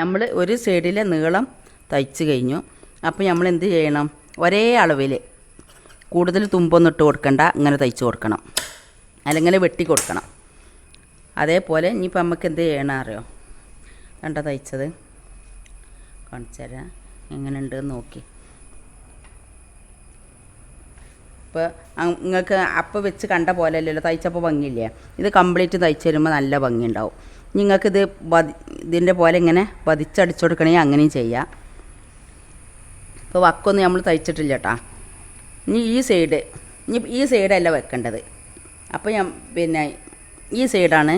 നമ്മൾ ഒരു സൈഡിലെ നീളം തയ്ച്ച് കഴിഞ്ഞു. അപ്പോൾ നമ്മൾ എന്ത് ചെയ്യണം? ഒരേ അളവിൽ കൂടുതൽ തുമ്പൊന്നും ഇട്ട് കൊടുക്കണ്ട. ഇങ്ങനെ തയ്ച്ച് കൊടുക്കണം. അല്ലെങ്കിൽ വെട്ടി കൊടുക്കണം. അതേപോലെ ഇനിയിപ്പോൾ നമുക്ക് എന്ത് ചെയ്യണം അറിയോ? കണ്ട തയ്ച്ചത്? കാണിച്ചു തരാം. എങ്ങനെയുണ്ട് നോക്കി. ഇപ്പോൾ നിങ്ങൾക്ക് അപ്പം വെച്ച് കണ്ട പോലെ അല്ലല്ലോ. തയ്ച്ചപ്പോൾ ഭംഗിയില്ലേ? ഇത് കംപ്ലീറ്റ് തയ്ച്ച് വരുമ്പോൾ നല്ല ഭംഗിയുണ്ടാവും. നിങ്ങൾക്കിത് വതി ഇതിന്റെ പോലെ ഇങ്ങനെ പതിച്ചടിച്ചു കൊടുക്കണമെങ്കിൽ അങ്ങനെയും ചെയ്യാം. ഇപ്പോൾ വക്കൊന്നും നമ്മൾ തയ്ച്ചിട്ടില്ല കേട്ടാ. ഇനി ഈ സൈഡ് ഇനി ഈ സൈഡല്ല വെക്കേണ്ടത്. അപ്പോൾ ഞാൻ പിന്നെ ഈ സൈഡാണ്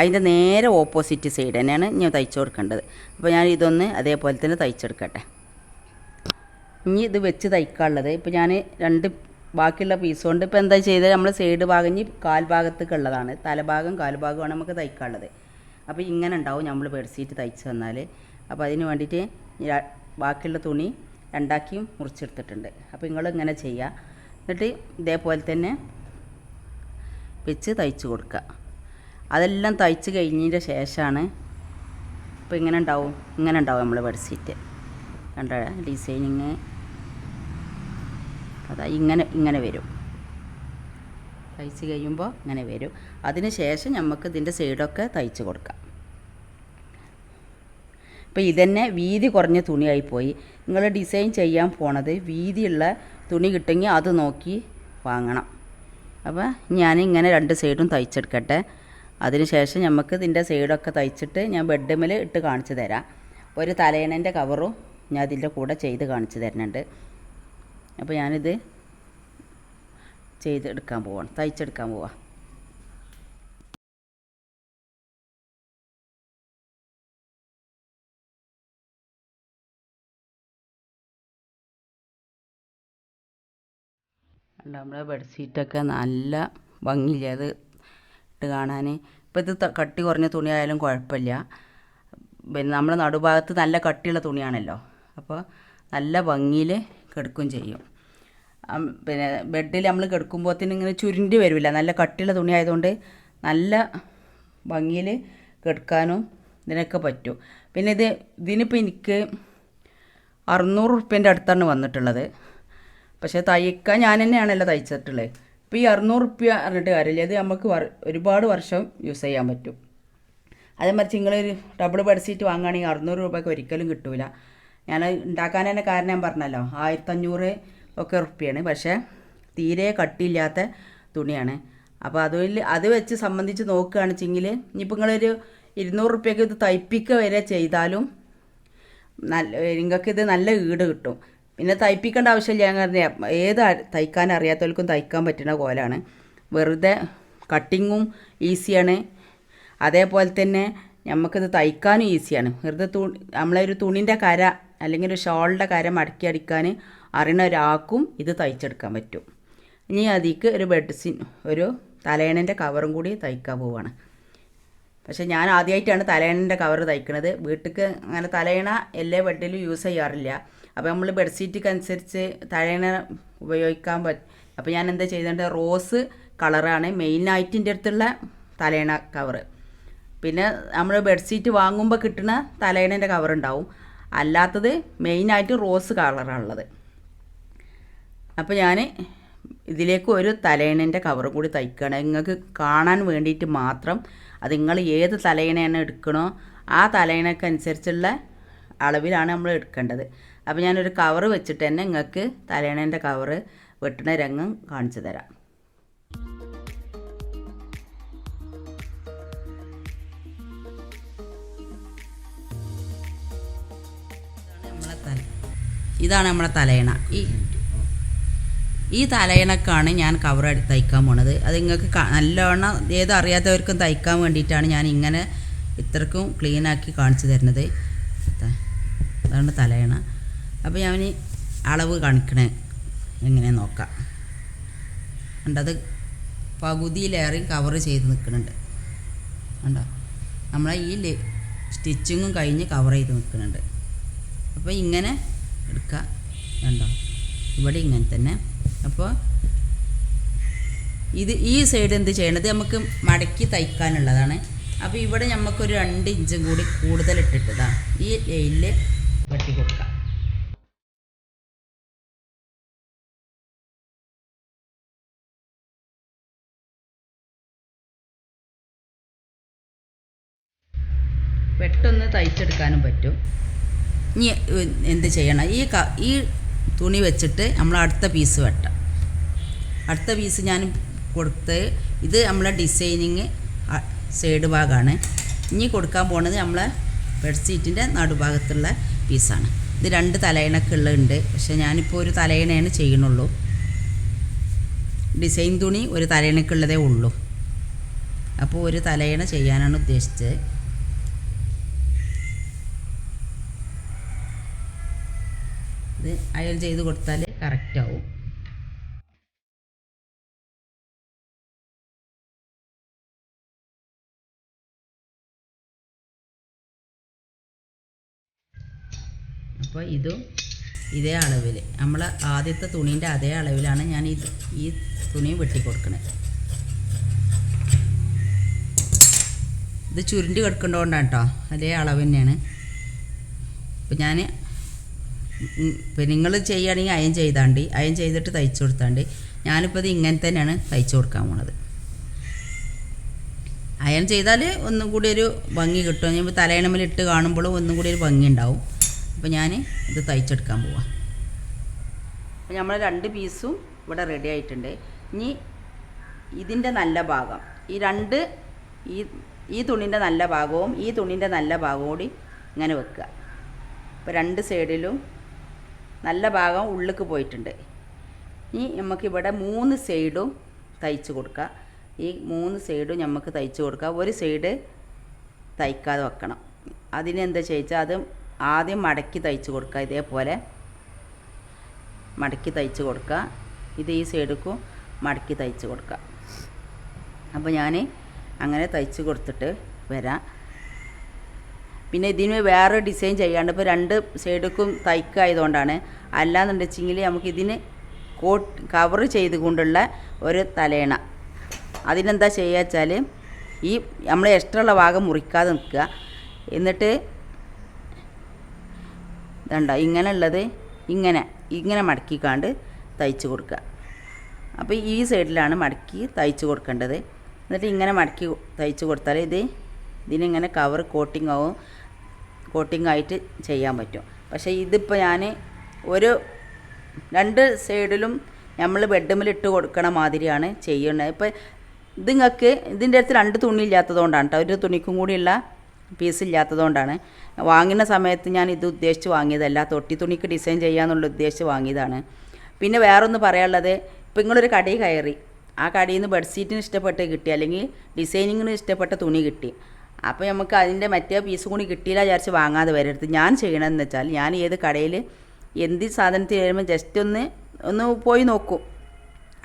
അതിന്റെ നേരെ ഓപ്പോസിറ്റ് സൈഡ് തന്നെയാണ് ഞാൻ തയ്ച്ചു കൊടുക്കേണ്ടത് അപ്പോൾ ഞാൻ ഇതൊന്ന് അതേപോലെ തന്നെ തയ്ച്ചെടുക്കട്ടെ. ഇനി ഇത് വെച്ച് തയ്ക്കാനുള്ളത് ഇപ്പോൾ ഞാൻ രണ്ട് ബാക്കിയുള്ള പീസ് കൊണ്ട് ഇപ്പോൾ എന്താ ചെയ്തത്? നമ്മൾ സൈഡ് ഭാഗം ഇനി കാൽ ഭാഗത്തേക്ക് ഉള്ളതാണ്. തലഭാഗം കാൽഭാഗമാണ് നമുക്ക് തയ്ക്കാനുള്ളത്. അപ്പോൾ ഇങ്ങനെ ഉണ്ടാവും നമ്മൾ ബെഡ്ഷീറ്റ് തയ്ച്ച് വന്നാൽ അപ്പോൾ അതിന് വേണ്ടിയിട്ട് ബാക്കിയുള്ള തുണി രണ്ടാക്കിയും മുറിച്ചെടുത്തിട്ടുണ്ട്. അപ്പോൾ നിങ്ങൾ ഇങ്ങനെ ചെയ്യുക എന്നിട്ട് ഇതേപോലെ തന്നെ വെച്ച് തയ്ച്ച് കൊടുക്കുക. അതെല്ലാം തയ്ച്ച് കഴിഞ്ഞതിന്റെ ശേഷമാണ് ഇപ്പോൾ ഇങ്ങനെ ഉണ്ടാവും. ഇങ്ങനെ ഉണ്ടാവും നമ്മൾ ബെഡ്ഷീറ്റ് കണ്ട? ഡിസൈനിങ് അതാ ഇങ്ങനെ ഇങ്ങനെ വരും. തയ്ച്ച് കഴിയുമ്പോൾ ഇങ്ങനെ വരും. അതിന് ശേഷം നമുക്ക് ഇതിന്റെ സൈഡൊക്കെ തയ്ച്ച് കൊടുക്കാം. ഇപ്പോൾ ഇതന്നെ വീതി കുറഞ്ഞ തുണിയായി പോയി. നിങ്ങൾ ഡിസൈൻ ചെയ്യാൻ പോണത് വീതിയുള്ള തുണി കിട്ടുമെങ്കിൽ അത് നോക്കി വാങ്ങണം. അപ്പോൾ ഞാൻ ഇങ്ങനെ രണ്ട് സൈഡും തയ്ച്ചെടുക്കട്ടെ. അതിനുശേഷം നമുക്ക് ഇതിന്റെ സൈഡൊക്കെ തയ്ച്ചിട്ട് ഞാൻ ബെഡ്മിൽ ഇട്ട് കാണിച്ചു തരാം. ഒരു തലയണന്റെ കവറും ഞാൻ ഇതിന്റെ കൂടെ ചെയ്ത് കാണിച്ചു തരുന്നുണ്ട്. അപ്പോൾ ഞാനിത് ചെയ്തെടുക്കാൻ പോവാണ്. തയ്ച്ചെടുക്കാൻ പോവാം. നമ്മുടെ ബെഡ്ഷീറ്റൊക്കെ നല്ല ഭംഗിയില്ലേ? അത് ഇട്ട് കാണാൻ ഇപ്പോൾ ഇത് കട്ടി കുറഞ്ഞ തുണിയായാലും കുഴപ്പമില്ല. പിന്നെ നമ്മുടെ നടുഭാഗത്ത് നല്ല കട്ടിയുള്ള തുണിയാണല്ലോ. അപ്പോൾ നല്ല ഭംഗിയിൽ കിടക്കും ചെയ്യും. പിന്നെ ബെഡിൽ നമ്മൾ കിടക്കുമ്പോഴത്തേനും ഇങ്ങനെ ചുരുണ്ടി വരില്ല നല്ല കട്ടിയുള്ള തുണി ആയതുകൊണ്ട് നല്ല ഭംഗിയിൽ കിടക്കാനും ഇതിനൊക്കെ പറ്റും. പിന്നെ ഇത് ഇതിനിപ്പോൾ എനിക്ക് അറുന്നൂറ് റുപ്യന്റെ അടുത്താണ് വന്നിട്ടുള്ളത്. പക്ഷേ തയ്ക്കാൻ ഞാൻ തന്നെയാണല്ലോ തയ്ച്ചിട്ടുള്ളത് ഇപ്പോൾ ഈ അറുന്നൂറ് റുപ്യ പറഞ്ഞിട്ട് കാര്യമില്ല. ഇത് നമുക്ക് ഒരുപാട് വർഷം യൂസ് ചെയ്യാൻ പറ്റും. അതേമാതിരി നിങ്ങളൊരു ഡബിൾ ബെഡ്ഷീറ്റ് വാങ്ങുകയാണെങ്കിൽ അറുന്നൂറ് രൂപയ്ക്ക് ഒരിക്കലും കിട്ടൂല. ഞാൻ ഉണ്ടാക്കാൻ തന്നെ കാരണം ഞാൻ പറഞ്ഞല്ലോ ആയിരത്തഞ്ഞൂറ് ഒക്കെ ഉറുപ്പിയാണ്. പക്ഷേ തീരെ കട്ടിയില്ലാത്ത തുണിയാണ്. അപ്പോൾ അതിൽ അത് വെച്ച് സംബന്ധിച്ച് നോക്കുകയാണ് വെച്ചെങ്കിൽ ഇനിയിപ്പോൾ നിങ്ങളൊരു ഇരുന്നൂറ് റുപ്യക്ക് ഇത് തയ്പ്പിക്കുക വരെ ചെയ്താലും നല്ല നിങ്ങൾക്ക് ഇത് നല്ല ഈട് കിട്ടും. പിന്നെ തയ്പ്പിക്കേണ്ട ആവശ്യമില്ല. ഞാൻ കാരണം ഏത് തയ്ക്കാൻ അറിയാത്തവർക്കും തയ്ക്കാൻ പറ്റുന്ന കോലാണ്. വെറുതെ കട്ടിങ്ങും ഈസിയാണ്. അതേപോലെ തന്നെ നമുക്കിത് തയ്ക്കാനും ഈസിയാണ്. വെറുതെ തുണി നമ്മളൊരു തുണിന്റെ കര അല്ലെങ്കിൽ ഒരു ഷോളിന്റെ കരം മടക്കി അടിക്കാൻ അറിയണ ഒരാൾക്കും ഇത് തയ്ച്ചെടുക്കാൻ പറ്റും. ഇനി അതിക്ക് ഒരു ബെഡ്സിൻ ഒരു തലയണന്റെ കവറും കൂടി തയ്ക്കാൻ പോവാണ്. പക്ഷേ ഞാൻ ആദ്യമായിട്ടാണ് തലയണന്റെ കവർ തയ്ക്കുന്നത് വീട്ടിലേക്ക് അങ്ങനെ തലയണ എല്ലാ ബെഡിലും യൂസ് ചെയ്യാറില്ല. അപ്പോൾ നമ്മൾ ബെഡ്ഷീറ്റൊക്കെ അനുസരിച്ച് തലയണ ഉപയോഗിക്കാൻ പറ്റും അപ്പോൾ ഞാൻ എന്താ ചെയ്തേണ്ടത്? റോസ് കളറാണ് മെയിനായിട്ട് എന്റെ അടുത്തുള്ള തലയണ കവറ് പിന്നെ നമ്മൾ ബെഡ്ഷീറ്റ് വാങ്ങുമ്പോൾ കിട്ടുന്ന തലയിണന്റെ കവർ ഉണ്ടാവും. അല്ലാത്തത് മെയിനായിട്ട് റോസ് കളറാണുള്ളത്. അപ്പോൾ ഞാൻ ഇതിലേക്ക് ഒരു തലേണേന്റെ കവറും കൂടി തയ്ക്കണം. നിങ്ങൾക്ക് കാണാൻ വേണ്ടിയിട്ട് മാത്രം അത് നിങ്ങൾ ഏത് തലേണയാണ് എടുക്കണോ ആ തലയിണക്കനുസരിച്ചുള്ള അളവിലാണ് നമ്മൾ എടുക്കേണ്ടത്. അപ്പോൾ ഞാനൊരു കവറ് വെച്ചിട്ട് തന്നെ നിങ്ങൾക്ക് തലേണേന്റെ കവറ് വെട്ടണ രംഗം കാണിച്ചു തരാം. ഇതാണ് നമ്മുടെ തലയണ. ഈ ഈ തലയണക്കാണ് ഞാൻ കവർ തയ്ക്കാൻ പോണത്. അത് നിങ്ങൾക്ക് നല്ലവണ്ണം ഏത് അറിയാത്തവർക്കും തയ്ക്കാൻ വേണ്ടിയിട്ടാണ് ഞാൻ ഇങ്ങനെ ഇത്രക്കും ക്ലീൻ ആക്കി കാണിച്ചു തരുന്നത്. അതാണ് തലയണ. അപ്പോൾ ഞാൻ അളവ് കാണിക്കണേ. എങ്ങനെ നോക്കാം. കണ്ടത് പകുതിയിലേറെ കവർ ചെയ്ത് നിൽക്കുന്നുണ്ട് കണ്ടോ നമ്മളെ ഈ സ്റ്റിച്ചിങ്ങും കഴിഞ്ഞ് കവർ ചെയ്ത് നിൽക്കുന്നുണ്ട് അപ്പോൾ ഇങ്ങനെ എടുക്കുക. കണ്ടോ? ഇവിടെ ഇങ്ങനെ തന്നെ. അപ്പോൾ ഇത് ഈ സൈഡ് എന്ത് ചെയ്യണത്? നമുക്ക് മടക്കി തയ്ക്കാനുള്ളതാണ്. അപ്പോൾ ഇവിടെ നമുക്കൊരു രണ്ട് ഇഞ്ചും കൂടി കൂടുതൽ ഇട്ടിട്ടതാ. ഈ ലൈനിൽ വെട്ടി കൊടുക്കാം. പെട്ടെന്ന് തയ്ച്ചെടുക്കാനും പറ്റും. ഇനി എന്ത് ചെയ്യണം? ഈ ഈ തുണി വെച്ചിട്ട് നമ്മൾ അടുത്ത പീസ് വെട്ടാം. അടുത്ത പീസ് ഞാൻ കൊടുത്ത് ഇത് നമ്മളെ ഡിസൈനിങ് സൈഡ് ഭാഗമാണ് ഇനി കൊടുക്കാൻ പോണത് നമ്മളെ ബെഡ്ഷീറ്റിന്റെ നടുഭാഗത്തുള്ള പീസാണ്. ഇത് രണ്ട് തലയിണക്കുള്ള ഉള്ളുണ്ട് പക്ഷെ ഞാനിപ്പോൾ ഒരു തലയിണയാണ് ചെയ്യണുള്ളൂ ഡിസൈൻ തുണി ഒരു തലയിണക്കുള്ളതേ ഉള്ളൂ. അപ്പോൾ ഒരു തലയിണ ചെയ്യാനാണ് ഉദ്ദേശിച്ചത്. ഇത് അയൽ ചെയ്ത് കൊടുത്താൽ കറക്റ്റ് ആവും. അപ്പോൾ ഇതും ഇതേ അളവിൽ നമ്മൾ ആദ്യത്തെ തുണീന്റെ അതേ അളവിലാണ് ഞാൻ ഇത് ഈ തുണി വെട്ടി കൊടുക്കണത് ഇത് ചുരുണ്ടി കിടക്കേണ്ടതുകൊണ്ടാണ് കേട്ടോ അതേ അളവ് തന്നെയാണ്. അപ്പോൾ ഞാൻ ഇപ്പം നിങ്ങൾ ചെയ്യുകയാണെങ്കിൽ അയൺ ചെയ്താണ്ട് അയൺ ചെയ്തിട്ട് തയ്ച്ചു കൊടുത്താണ്ട്. ഞാനിപ്പോൾ ഇത് ഇങ്ങനെ തന്നെയാണ് തയ്ച്ചു കൊടുക്കാൻ പോണത്. അയൺ ചെയ്താൽ ഒന്നും കൂടി ഒരു ഭംഗി കിട്ടും. ഞാൻ തലയണമിൽ ഇട്ട് കാണുമ്പോൾ ഒന്നും കൂടി ഒരു ഭംഗി ഉണ്ടാവും. അപ്പോൾ ഞാൻ ഇത് തയ്ച്ചെടുക്കാൻ പോവാം. അപ്പോൾ നമ്മൾ രണ്ട് പീസും ഇവിടെ റെഡി ആയിട്ടുണ്ട്. ഇനി ഇതിന്റെ നല്ല ഭാഗം. ഈ രണ്ട് ഈ ഈ തുണിന്റെ നല്ല ഭാഗവും ഈ തുണിന്റെ നല്ല ഭാഗവും കൂടി ഇങ്ങനെ വെക്കുക. അപ്പോൾ രണ്ട് സൈഡിലും നല്ല ഭാഗം ഉള്ളിലേക്ക് പോയിട്ടുണ്ട്. ഇനി നമുക്കിവിടെ മൂന്ന് സൈഡും തയ്ച്ച് കൊടുക്കുക ഈ മൂന്ന് സൈഡും നമുക്ക് തയ്ച്ച് കൊടുക്കുക ഒരു സൈഡ് തയ്ക്കാതെ വെക്കണം. അതിനെന്താ ചോദിച്ചാൽ അത് ആദ്യം മടക്കി തയ്ച്ച് കൊടുക്കുക ഇതേപോലെ മടക്കി തയ്ച്ച് കൊടുക്കുക ഇത് ഈ സൈഡിക്കും മടക്കി തയ്ച്ച് കൊടുക്കുക അപ്പോൾ ഞാൻ അങ്ങനെ തയ്ച്ച് കൊടുത്തിട്ട് വരാം. പിന്നെ ഇതിന് വേറെ ഡിസൈൻ ചെയ്യാണ്ട് ഇപ്പോൾ രണ്ട് സൈഡുക്കും തയ്ക്കായതുകൊണ്ടാണ് അല്ലാന്നുണ്ടെച്ചെങ്കിൽ നമുക്ക് ഇതിന് കോട്ട് കവർ ചെയ്തുകൊണ്ടുള്ള ഒരു തലേണ. അതിനെന്താ ചെയ്യുക വെച്ചാൽ ഈ നമ്മൾ എക്സ്ട്രാ ഉള്ള ഭാഗം മുറിക്കാതെ നിൽക്കുക. എന്നിട്ട് ഇതണ്ട? ഇങ്ങനെയുള്ളത് ഇങ്ങനെ ഇങ്ങനെ മടക്കിക്കാണ്ട് തയ്ച്ച് കൊടുക്കുക. അപ്പോൾ ഈ സൈഡിലാണ് മടക്കി തയ്ച്ച് കൊടുക്കേണ്ടത്. എന്നിട്ട് ഇങ്ങനെ മടക്കി തയ്ച്ച് കൊടുത്താൽ ഇത് ഇതിനിങ്ങനെ കവർ കോട്ടിംഗ് ആവും കോട്ടിംഗ് ആയിട്ട് ചെയ്യാൻ പറ്റും. പക്ഷേ ഇതിപ്പോൾ ഞാൻ ഒരു രണ്ട് സൈഡിലും നമ്മൾ ബെഡ്മിൽ ഇട്ട് കൊടുക്കണ മാതിരിയാണ് ചെയ്യുന്നത്. ഇപ്പോൾ ഇത് നിങ്ങൾക്ക് ഇതിന്റെ അടുത്ത് രണ്ട് തുണി ഇല്ലാത്തതുകൊണ്ടാണ് കേട്ടോ ഒരു തുണിക്കും കൂടിയുള്ള പീസ് ഇല്ലാത്തതുകൊണ്ടാണ്. വാങ്ങുന്ന സമയത്ത് ഞാൻ ഇത് ഉദ്ദേശിച്ച് വാങ്ങിയതല്ല. തൊട്ടി തുണിക്ക് ഡിസൈൻ ചെയ്യാമെന്നുള്ള ഉദ്ദേശിച്ച് വാങ്ങിയതാണ്. പിന്നെ വേറൊന്ന് പറയാനുള്ളത് ഇപ്പം നിങ്ങളൊരു കടയിൽ കയറി ആ കടയിൽ നിന്ന് ബെഡ്ഷീറ്റിന് ഇഷ്ടപ്പെട്ട് കിട്ടി അല്ലെങ്കിൽ ഡിസൈനിങ്ങിന് ഇഷ്ടപ്പെട്ട തുണി കിട്ടി. അപ്പോൾ നമുക്ക് അതിന്റെ മറ്റേ പീസ് കൂടി കിട്ടിയില്ല വിചാരിച്ച് വാങ്ങാതെ വരരുത് ഞാൻ ചെയ്യണമെന്ന് വെച്ചാൽ ഞാൻ ഏത് കടയിൽ എന്ത് സാധനത്തിന് വരുമ്പോൾ ജസ്റ്റ് ഒന്ന് ഒന്ന് പോയി നോക്കും.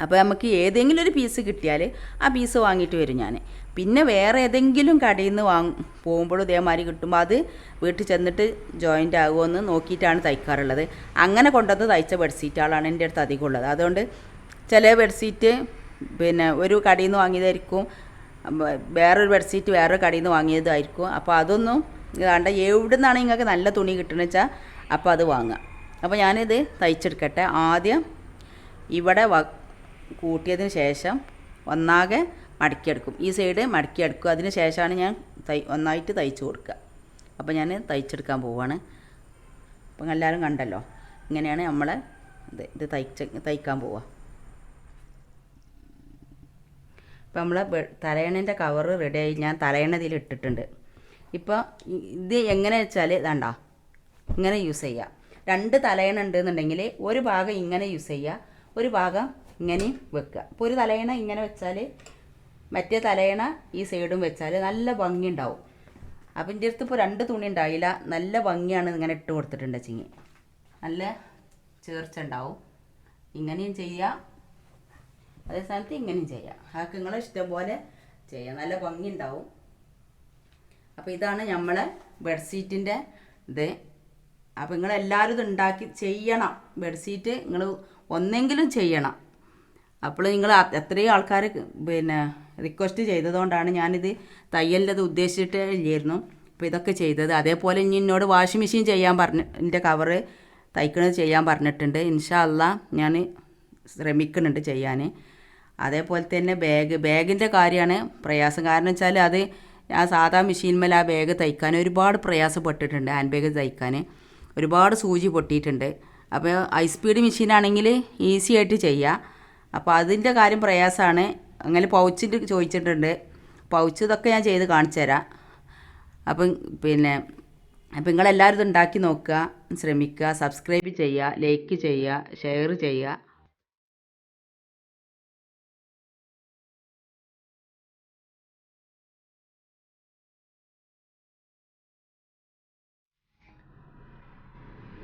അപ്പോൾ നമുക്ക് ഏതെങ്കിലും ഒരു പീസ് കിട്ടിയാൽ ആ പീസ് വാങ്ങിയിട്ട് വരും ഞാൻ പിന്നെ വേറെ ഏതെങ്കിലും കടയിൽ നിന്ന് വാങ്ങും പോകുമ്പോഴും ഇതേമാതിരി കിട്ടുമ്പോൾ അത് വീട്ടിൽ ചെന്നിട്ട് ജോയിന്റ് ആകുമെന്ന് നോക്കിയിട്ടാണ് തയ്ക്കാറുള്ളത്. അങ്ങനെ കൊണ്ടുവന്ന് തയ്ച്ച ബെഡ്ഷീറ്റുകളാണ് എന്റെ അടുത്ത് അധികം ഉള്ളത്. അതുകൊണ്ട് ചില ബെഡ്ഷീറ്റ് പിന്നെ ഒരു കടയിൽ നിന്ന് വാങ്ങിയതായിരിക്കും വേറൊരു ബെഡ്ഷീറ്റ് വേറൊരു കടയിൽ നിന്ന് വാങ്ങിയതായിരിക്കും. അപ്പോൾ അതൊന്നും ഇതാണ്ട് എവിടെ നിന്നാണ് നിങ്ങൾക്ക് നല്ല തുണി കിട്ടുന്നത് വെച്ചാൽ അപ്പോൾ അത് വാങ്ങുക അപ്പോൾ ഞാനിത് തയ്ച്ചെടുക്കട്ടെ. ആദ്യം ഇവിടെ കൂട്ടിയതിന് ശേഷം ഒന്നാകെ മടക്കിയെടുക്കും. ഈ സൈഡ് മടക്കിയെടുക്കും. അതിന് ശേഷമാണ് ഞാൻ തൈ ഒന്നായിട്ട് തയ്ച്ച് കൊടുക്കുക. അപ്പോൾ ഞാൻ തയ്ച്ചെടുക്കാൻ പോവാണ്. അപ്പം എല്ലാവരും കണ്ടല്ലോ? ഇങ്ങനെയാണ് നമ്മളെ ഇത് ഇത് തയ്ച്ച് തയ്ക്കാൻ പോവുക ഇപ്പം നമ്മൾ തലയണേന്റെ കവറ് റെഡിയായി ഞാൻ തലയണ ഇതിൽ ഇട്ടിട്ടുണ്ട് ഇപ്പോൾ ഇത് എങ്ങനെ വെച്ചാൽ ഇതാണ്ട ഇങ്ങനെ യൂസ് ചെയ്യുക രണ്ട് തലയണ ഉണ്ടെന്നുണ്ടെങ്കിൽ ഒരു ഭാഗം ഇങ്ങനെ യൂസ് ചെയ്യുക ഒരു ഭാഗം ഇങ്ങനെയും വെക്കുക അപ്പോൾ ഒരു തലയണ ഇങ്ങനെ വെച്ചാൽ മറ്റേ തലയണ ഈ സൈഡും വെച്ചാൽ നല്ല ഭംഗി ഉണ്ടാവും. അപ്പം എന്റെ അടുത്ത് ഇപ്പോൾ രണ്ട് തുണി ഉണ്ടായില്ല നല്ല ഭംഗിയാണ് ഇങ്ങനെ ഇട്ട് കൊടുത്തിട്ടുണ്ട് ചിങ്ങി നല്ല ചേർച്ച ഉണ്ടാവും. ഇങ്ങനെയും ചെയ്യാം. അതേ സ്ഥാനത്ത് ഇങ്ങനെയും ചെയ്യാം. അതൊക്കെ നിങ്ങളെ ഇഷ്ടം പോലെ ചെയ്യാം. നല്ല ഭംഗി ഉണ്ടാവും അപ്പോൾ ഇതാണ് നമ്മളെ ബെഡ്ഷീറ്റിന്റെ ഇത്. അപ്പോൾ നിങ്ങളെല്ലാവരും ഇത് ഉണ്ടാക്കി ചെയ്യണം. ബെഡ്ഷീറ്റ് നിങ്ങൾ ഒന്നെങ്കിലും ചെയ്യണം. അപ്പോൾ നിങ്ങൾ എത്രയും ആൾക്കാർ പിന്നെ റിക്വസ്റ്റ് ചെയ്തതുകൊണ്ടാണ് ഞാനിത് തയ്യലിന്റെ അത് ഉദ്ദേശിച്ചിട്ട് ഇല്ലായിരുന്നു. അപ്പോൾ ഇതൊക്കെ ചെയ്തത്. അതേപോലെ ഇനി എന്നോട് വാഷിംഗ് മെഷീൻ ചെയ്യാൻ പറഞ്ഞ എന്റെ കവറ് തയ്ക്കണത് ചെയ്യാൻ പറഞ്ഞിട്ടുണ്ട്. ഇൻഷാ അല്ല ഞാൻ ശ്രമിക്കുന്നുണ്ട് ചെയ്യാൻ അതേപോലെ തന്നെ ബാഗ് ബാഗിന്റെ കാര്യമാണ് പ്രയാസം. കാരണം വെച്ചാൽ അത് ആ സാധാ മെഷീൻമേൽ ആ ബാഗ് തയ്ക്കാൻ ഒരുപാട് പ്രയാസപ്പെട്ടിട്ടുണ്ട് ഹാൻഡ് ബാഗ് തയ്ക്കാൻ. ഒരുപാട് സൂചി പൊട്ടിയിട്ടുണ്ട്. അപ്പോൾ ഹൈ സ്പീഡ് മെഷീനാണെങ്കിൽ ഈസി ആയിട്ട് ചെയ്യാം. അപ്പോൾ അതിന്റെ കാര്യം പ്രയാസമാണ് അങ്ങനെ പൗച്ചിന്റെ ചോദിച്ചിട്ടുണ്ട്. പൗച്ച് ഇതൊക്കെ ഞാൻ ചെയ്ത് കാണിച്ചു തരാം. അപ്പം പിന്നെ അപ്പം നിങ്ങളെല്ലാവരും ഇത് ഉണ്ടാക്കി നോക്കുക ശ്രമിക്കുക സബ്സ്ക്രൈബ് ചെയ്യുക ലൈക്ക് ചെയ്യുക ഷെയർ ചെയ്യുക.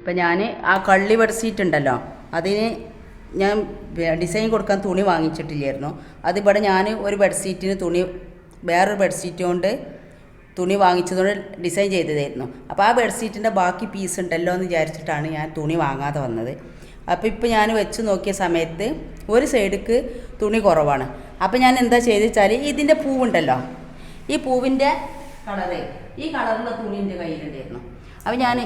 ഇപ്പം ഞാൻ ആ കള്ളി ബെഡ്ഷീറ്റ് ഉണ്ടല്ലോ അതിന് ഞാൻ ഡിസൈൻ കൊടുക്കാൻ തുണി വാങ്ങിച്ചിട്ടില്ലായിരുന്നു. അതിവിടെ ഞാൻ ഒരു ബെഡ്ഷീറ്റിന് തുണി വേറൊരു ബെഡ്ഷീറ്റ് കൊണ്ട് തുണി വാങ്ങിച്ചതുകൊണ്ട് ഡിസൈൻ ചെയ്തതായിരുന്നു. അപ്പോൾ ആ ബെഡ്ഷീറ്റിന്റെ ബാക്കി പീസ് ഉണ്ടല്ലോ എന്ന് വിചാരിച്ചിട്ടാണ് ഞാൻ തുണി വാങ്ങാതെ വന്നത്. അപ്പോൾ ഇപ്പോൾ ഞാൻ വെച്ച് നോക്കിയ സമയത്ത് ഒരു സൈഡിക്ക് തുണി കുറവാണ്. അപ്പോൾ ഞാൻ എന്താ ചെയ്തെച്ചാൽ ഇതിന്റെ പൂവുണ്ടല്ലോ ഈ പൂവിന്റെ കളറ് ഈ കളറുള്ള തുണി എന്റെ കയ്യിലുണ്ടായിരുന്നു. അപ്പോൾ ഞാൻ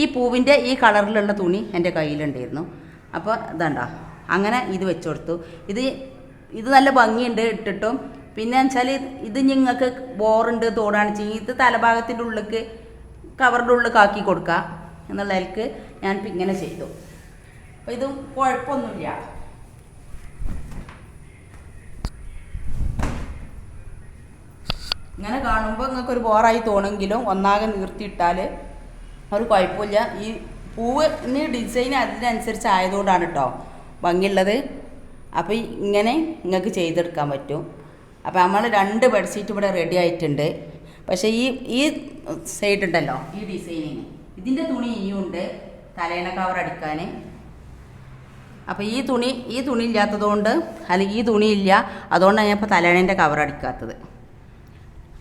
ഈ പൂവിന്റെ ഈ കളറിലുള്ള തുണി എന്റെ കയ്യിലുണ്ടായിരുന്നു. അപ്പോൾ ഇതാണ്ട അങ്ങനെ ഇത് വെച്ചുകൊടുത്തു ഇത് ഇത് നല്ല ഭംഗിയുണ്ട് ഇട്ടിട്ടും. പിന്നെ വെച്ചാൽ ഇത് നിങ്ങൾക്ക് ബോറുണ്ട് തോടാണിച്ചെങ്കിൽ ഇത് തലഭാഗത്തിന്റെ ഉള്ളിലേക്ക് കവറിന്റെ ഉള്ളിൽ കാക്കി കൊടുക്കുക എന്നുള്ള നിലയ്ക്ക് ഞാൻ ഇങ്ങനെ ചെയ്തു. അപ്പോൾ ഇതും കുഴപ്പമൊന്നുമില്ല. ഇങ്ങനെ കാണുമ്പോൾ നിങ്ങൾക്ക് ഒരു ബോറായി തോന്നെങ്കിലും ഒന്നാകെ നിർത്തിയിട്ടാൽ ഒരു കുഴപ്പമില്ല. ഈ പൂവ് ഇനി ഡിസൈൻ അതിനനുസരിച്ച് ആയതുകൊണ്ടാണ് കേട്ടോ ഭംഗിയുള്ളത് അപ്പോൾ ഇങ്ങനെ നിങ്ങൾക്ക് ചെയ്തെടുക്കാൻ പറ്റും. അപ്പോൾ നമ്മൾ രണ്ട് ബെഡ്ഷീറ്റ് ഇവിടെ റെഡി ആയിട്ടുണ്ട്. പക്ഷേ ഈ ഈ സൈഡ് ഉണ്ടല്ലോ ഈ ഡിസൈനിങ് ഇതിന്റെ തുണി ഇനിയും ഉണ്ട് തലേണ കവർ അടിക്കാൻ. അപ്പോൾ ഈ തുണി ഈ തുണി ഇല്ലാത്തതുകൊണ്ട് അല്ലെങ്കിൽ ഈ തുണി ഇല്ല അതുകൊണ്ടാണ് ഞാൻ ഇപ്പോൾ തലേണേന്റെ കവർ അടിക്കാത്തത്.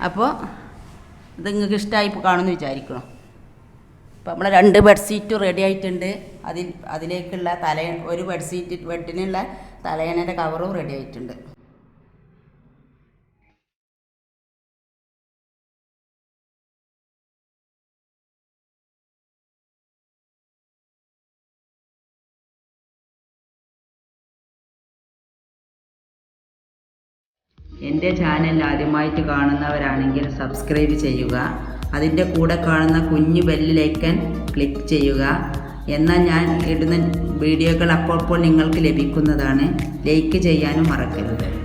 അപ്പോൾ ഇത് നിങ്ങൾക്ക് ഇഷ്ടമായി കാണുമെന്ന് വിചാരിക്കണം? അപ്പോൾ നമ്മൾ രണ്ട് ബെഡ്ഷീറ്റും റെഡി ആയിട്ടുണ്ട്. അതിൽ അതിലേക്കുള്ള തല ഒരു ബെഡ്ഷീറ്റ് ബെഡിനുള്ള തലയണയുടെ കവറും റെഡി ആയിട്ടുണ്ട്. എന്റെ ചാനൽ ആദ്യമായിട്ട് കാണുന്നവരാണെങ്കിൽ സബ്സ്ക്രൈബ് ചെയ്യുക. അതിന്റെ കൂടെ കാണുന്ന കുഞ്ഞു ബെല്ലിലേക്കൻ ക്ലിക്ക് ചെയ്യുക. എന്നാൽ ഞാൻ ഇടുന്ന വീഡിയോകൾ അപ്പോൾ നിങ്ങൾക്ക് ലഭിക്കുന്നതാണ്. ലൈക്ക് ചെയ്യാനും മറക്കരുത്.